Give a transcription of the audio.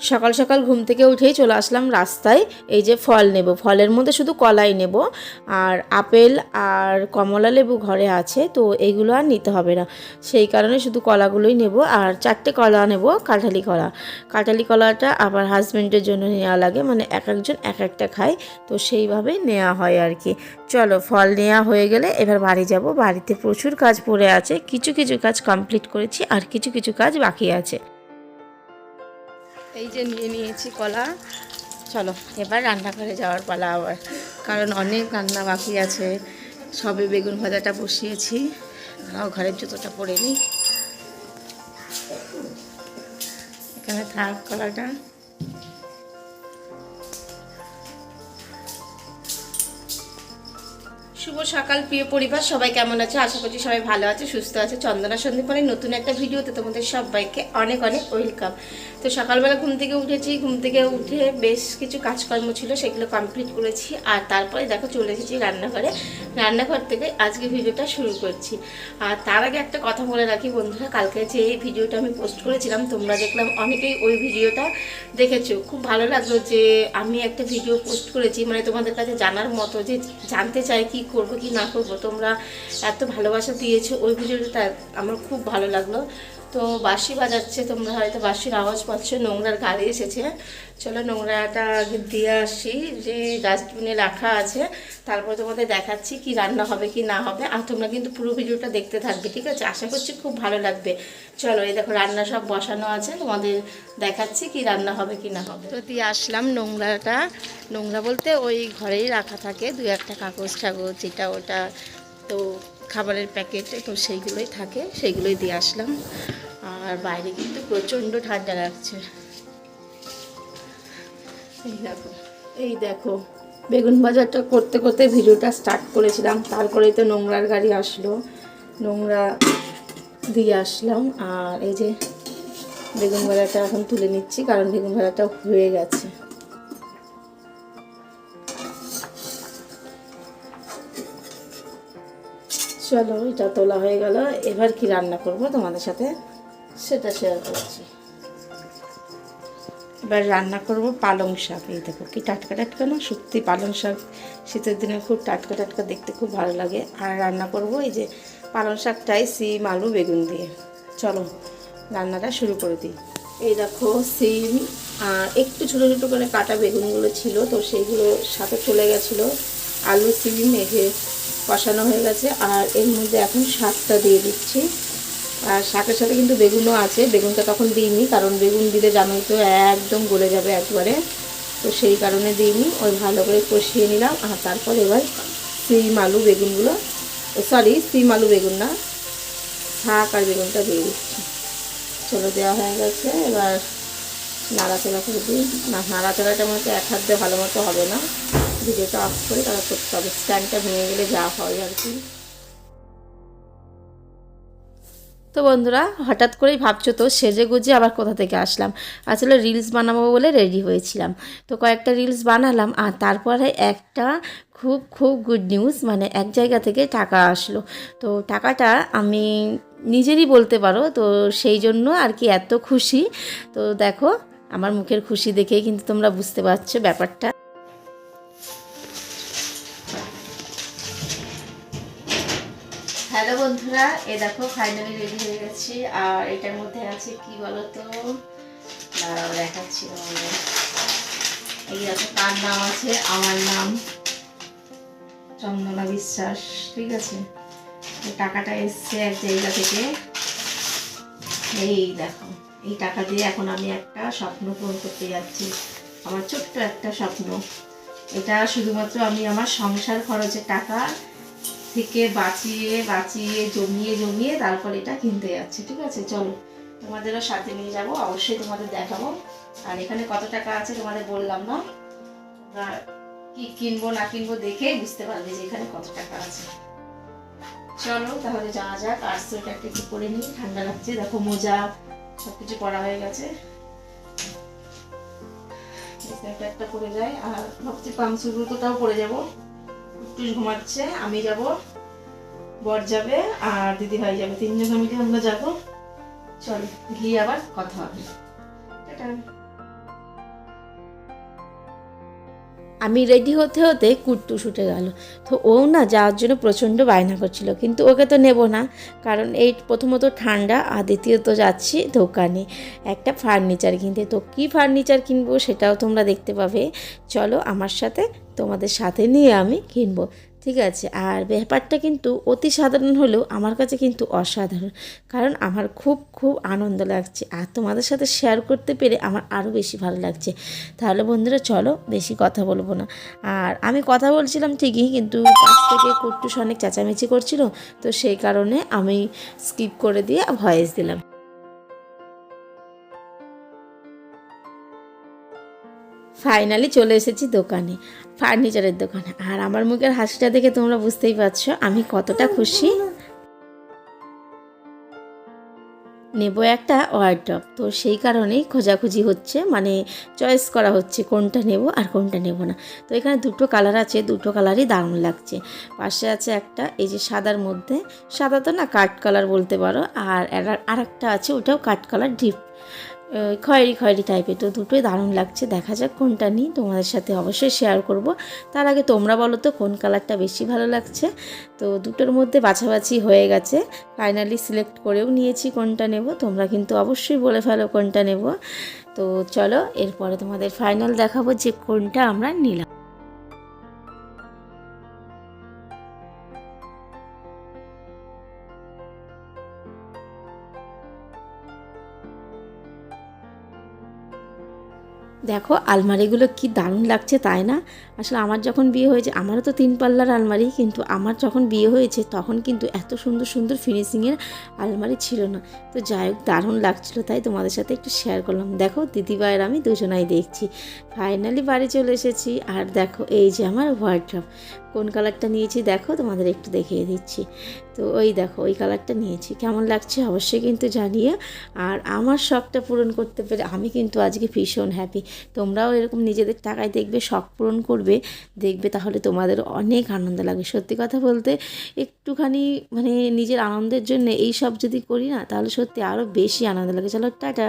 সকাল সকাল ঘুম থেকে উঠেই চলে আসলাম রাস্তায়। এই যে ফল নেব। ফলের মধ্যে শুধু কলাই নেব। আর আপেল আর কমলা লেবু ঘরে আছে, তো এইগুলো আর নিতে হবে না। সেই কারণে শুধু কলাগুলোই নেব। আর চারটে কলা নেব, কাঁঠালি কলা। কাঁঠালি কলাটা আবার হাজব্যান্ডের জন্য নেওয়া লাগে মানে এক একজন এক একটা খায়, তো সেইভাবে নেওয়া হয় আর কি। চলো, ফল নেওয়া হয়ে গেলে এবার বাড়ি যাব। বাড়িতে প্রচুর কাজ পড়ে আছে। কিছু কিছু কাজ কমপ্লিট করেছি, আর কিছু কিছু কাজ বাকি আছে। এই যে নিয়ে নিয়েছি কলা। চলো, এবার রান্নাঘরে যাওয়ার পালা আবার। কারণ অনেক রান্না বাকি আছে। সবে বেগুন ভাজাটা বসিয়েছি। আমার ঘরের জুতোটা পরে নিই। এখানে থাক কলাটা। শুভ সকাল, প্রিয় পরিবার। সবাই কেমন আছে? আশা করছি সবাই ভালো আছে, সুস্থ আছে। চন্দনা সন্দীপনের নতুন একটা ভিডিওতে তোমাদের সবাইকে অনেক অনেক ওয়েলকাম। তো সকালবেলা ঘুম থেকে উঠেছি। ঘুম থেকে উঠে বেশ কিছু কাজকর্ম ছিল, সেগুলো কমপ্লিট করেছি। আর তারপরে দেখো চলে এসেছি রান্নাঘরে। রান্নাঘর থেকে আজকে ভিডিওটা শুরু করছি। আর তার আগে একটা কথা বলে রাখি বন্ধুরা, কালকে যে ভিডিওটা আমি পোস্ট করেছিলাম, তোমরা দেখলাম অনেকেই ওই ভিডিওটা দেখেছ। খুব ভালো লাগল যে আমি একটা ভিডিও পোস্ট করেছি। মানে তোমাদের কাছে জানার মতো যে জানতে চাই কি করব কি না করব? তোমরা এত ভালোবাসা দিয়েছ ওই ভিডিওটা আমার খুব ভালো লাগল। তো বাঁশি বাজাচ্ছে, তোমরা হয়তো বাঁশির আওয়াজ পাচ্ছ, নোংরার গাড়ি এসেছে। চলো নোংরাটা দিয়ে আসি, যে ডাস্টবিনে রাখা আছে, তারপর তোমাদের দেখাচ্ছি কি রান্না হবে, কি না হবে, আর তোমরা কিন্তু পুরো ভিডিওটা দেখতে থাকবে, ঠিক আছে? আশা করছি খুব ভালো লাগবে। চলো এই দেখো রান্না সব বসানো আছে, তোমাদের দেখাচ্ছি কি রান্না হবে, কি না হবে। তো দিয়ে আসলাম নোংরাটা। নোংরা বলতে ওই ঘরেই রাখা থাকে, দু একটা কাগজ টাগজ যেটা ওটা তো খাবারের প্যাকেটে তো সেইগুলোই থাকে, সেইগুলোই দিয়ে আসলাম। আর বাইরে কিন্তু প্রচণ্ড ঠান্ডা লাগছে। এই দেখো এই দেখো, বেগুন বাজারটা করতে করতে ভিডিওটা স্টার্ট করেছিলাম তারপরেই তো নোংরার গাড়ি আসলো, নোংরা দিয়ে আসলাম। আর এই যে বেগুন ভাজাটা এখন তুলে নিচ্ছি, কারণ বেগুন ভাজাটা হয়ে গেছে। চলো, এটা তোলা হয়ে গেল। এবার কি রান্না করব তোমাদের সাথে? সেটা শেয়ার করছি। এবার রান্না করব পালং শাক। এই দেখো কি টাটকা টাটকা না? সত্যি পালং শাক শীতের দিনে খুব টাটকা টাটকা দেখতে খুব ভালো লাগে। আর রান্না করব এই যে পালং শাকটাই সিম, আলু, বেগুন দিয়ে। চলো, রান্নাটা শুরু করে দিই। এই দেখো সিম একটু ছোটো ছোটো করে কাটা বেগুনগুলো ছিল, তো সেইগুলো সাথে চলে গেছিল। আলু সিম মেঘে কষানো হয়ে গেছে। আর এর মধ্যে এখন শাকটা দিয়ে দিচ্ছি। আর শাকের সাথে কিন্তু বেগুনও আছে। বেগুনটা তখন দিইনি, কারণ বেগুন দিলে জানোই তো একদম গলে যাবে একবারে। তো সেই কারণে দিইনি। ওই ভালো করে কষিয়ে নিলাম। আর তারপর এবার সিম আলু বেগুনগুলো সরি সিম আলু বেগুন না, শাক আর বেগুনটা দিয়ে দিচ্ছি। চলো, দেওয়া হয়ে গেছে। এবার নাড়াচাড়া করে দিই। না, নাড়াচাড়াটা মতো এক হাত দিয়ে ভালো মতো হবে না। ভিডিওটা অফ করে তারা করতে হবে। স্ট্যান্ডটা ভেঙে গেলে যা হয় আর কি। তো বন্ধুরা, হঠাৎ করেই ভাবছ তো, সেজে গুজে আবার কোথা থেকে আসলাম? আসলে রিলস বানাবো বলে রেডি হয়েছিলাম। তো কয়েকটা রিলস বানালাম আর তারপরে একটা খুব খুব গুড নিউজ মানে এক জায়গা থেকে টাকা আসলো। তো টাকাটা আমি নিজেরই বলতে পারো, তো সেই জন্য আর কি এত খুশি। তো দেখো আমার মুখের খুশি দেখেই কিন্তু তোমরা বুঝতে পারছ ব্যাপারটা। হ্যালো বন্ধুরা, এ দেখো ফাইনালি রেডি হয়ে গেছি। আর এটার মধ্যে আছে কি বলো তো দাঁড়াও, দেখাচ্ছি এই দেখো তার নাম আছে আমার নাম চন্দনা বিশ্বাস, ঠিক আছে? টাকাটা এসছে এক জায়গা থেকে। এই দেখো। এই টাকা দিয়ে এখন আমি একটা স্বপ্ন পূরণ করতে যাচ্ছি। আমার ছোট্ট একটা স্বপ্ন। এটা শুধুমাত্র আমি আমার সংসার খরচের টাকা থেকে বাঁচিয়ে বাঁচিয়ে, জমিয়ে জমিয়ে তারপর এটা কিনতে যাচ্ছি, ঠিক আছে? চলো, তোমাদেরও সাথে নিয়ে যাব, অবশ্যই তোমাদের দেখাবো। আর এখানে কত টাকা আছে তোমাদের বললাম না? কি কিনবো, না কিনবো দেখে বুঝতে পারবে যে এখানে কত টাকা আছে। চলো, তাহলে যাওয়া যাক। আর সোয়েটারটা একটু করে নিই। ঠান্ডা লাগছে, দেখো মোজা। সবকিছু করা হয়ে গেছে। একটা পরে যায় আর ভাবছি পামসুর জুতোটাও পরে যাব। একটু ঘুমাচ্ছে, আমি যাব, বর যাবে, আর দিদি ভাই যাবে। তিনজন মিলে আমরা যাব। চল, গিয়ে আবার কথা হবে। টাটা। আমি রেডি হতে হতে কুর্তু শুটে গেল। তো ও না যাওয়ার জন্য প্রচণ্ড বায়না করছিল, কিন্তু ওকে তো নেব না, কারণ এই প্রথমত ঠান্ডা, আর দ্বিতীয়ত যাচ্ছি দোকানে একটা ফার্নিচার কিনতে। তো কী ফার্নিচার কিনবো সেটাও তোমরা দেখতে পাবে। চলো আমার সাথে তোমাদের সাথে নিয়ে আমি কিনবো। ঠিক আছে? আর ব্যাপারটা কিন্তু অতি সাধারণ হলেও আমার কাছে কিন্তু অসাধারণ। কারণ আমার খুব খুব আনন্দ লাগছে। আর তোমাদের সাথে শেয়ার করতে পেরে আমার আরও বেশি ভালো লাগছে। তাহলে বন্ধুরা চলো, বেশি কথা বলব না। আর আমি কথা বলছিলাম ঠিকই, কিন্তু পাশ থেকে কুট্টুস অনেক চেঁচামেচি করছিল, তো সেই কারণে আমি স্কিপ করে দিয়ে ভয়েস দিলাম। ফাইনালি চলে এসেছি দোকানে, ফার্নিচারের দোকানে। আর আমার মুখের হাসিটা দেখে তোমরা বুঝতেই পারছ আমি কতটা খুশি। নেব একটা ওয়ার্ড্রপ তো সেই কারণেই খোঁজাখুঁজি হচ্ছে মানে চয়েস করা হচ্ছে কোনটা নেব আর কোনটা নেব না। তো এখানে দুটো কালার আছে, দুটো কালারই দারুণ লাগছে। পাশে আছে একটা, এই যে সাদার মধ্যে, সাদা তো না কাঠ কালার বলতে পারো, আর আর একটা আছে, ওটাও কাঠ কালার ডিপ খয়েরি খয়েরি টাইপের তো দুটোই দারুণ লাগছে। দেখা যাক কোনটা নিই। তোমাদের সাথে অবশ্যই শেয়ার করব। তার আগে তোমরা বলো তো, কোন কালারটা বেশি ভালো লাগছে? তো দুটোর মধ্যে বাছাবাছি হয়ে গেছে। ফাইনালি সিলেক্ট করেও নিয়েছি কোনটা নেব। তোমরা কিন্তু অবশ্যই বলে ফেলো কোনটা নেব। তো চলো, এরপরে তোমাদের ফাইনাল দেখাবো যে কোনটা আমরা নিলাম। দেখো, আলমারিগুলো কি দারুণ লাগছে তাই না? আসলে আমার যখন বিয়ে হয়েছে, আমারও তো তিন পাল্লার আলমারি, কিন্তু আমার যখন বিয়ে হয়েছে, তখন কিন্তু এত সুন্দর সুন্দর ফিনিশিংয়ের আলমারি ছিল না। তো যাই হোক, দারুণ লাগছিল তাই তোমাদের সাথে একটু শেয়ার করলাম। দেখো দিদিভাইয়ের আমি দুজনাই দেখছি। ফাইনালি বাড়ি চলে এসেছি। আর দেখো, এই যে আমার কোন কালারটা নিয়েছি দেখো, তোমাদের একটু দেখিয়ে দিচ্ছি। তো ওই দেখো, ওই কালারটা নিয়েছি। কেমন লাগছে অবশ্যই কিন্তু জানিয়ে আর আমার শখটা পূরণ করতে পেরে আমি কিন্তু আজকে ভীষণ হ্যাপি তোমরাও এরকম নিজেদের টাকায় দেখবে, শখ পূরণ করবে, দেখবে তাহলে তোমাদের অনেক আনন্দ লাগে সত্যি কথা বলতে, একটুখানি মানে নিজের আনন্দের জন্য এই সব যদি করি না, তাহলে সত্যি আরও বেশি আনন্দ লাগে। চলো, টাটা।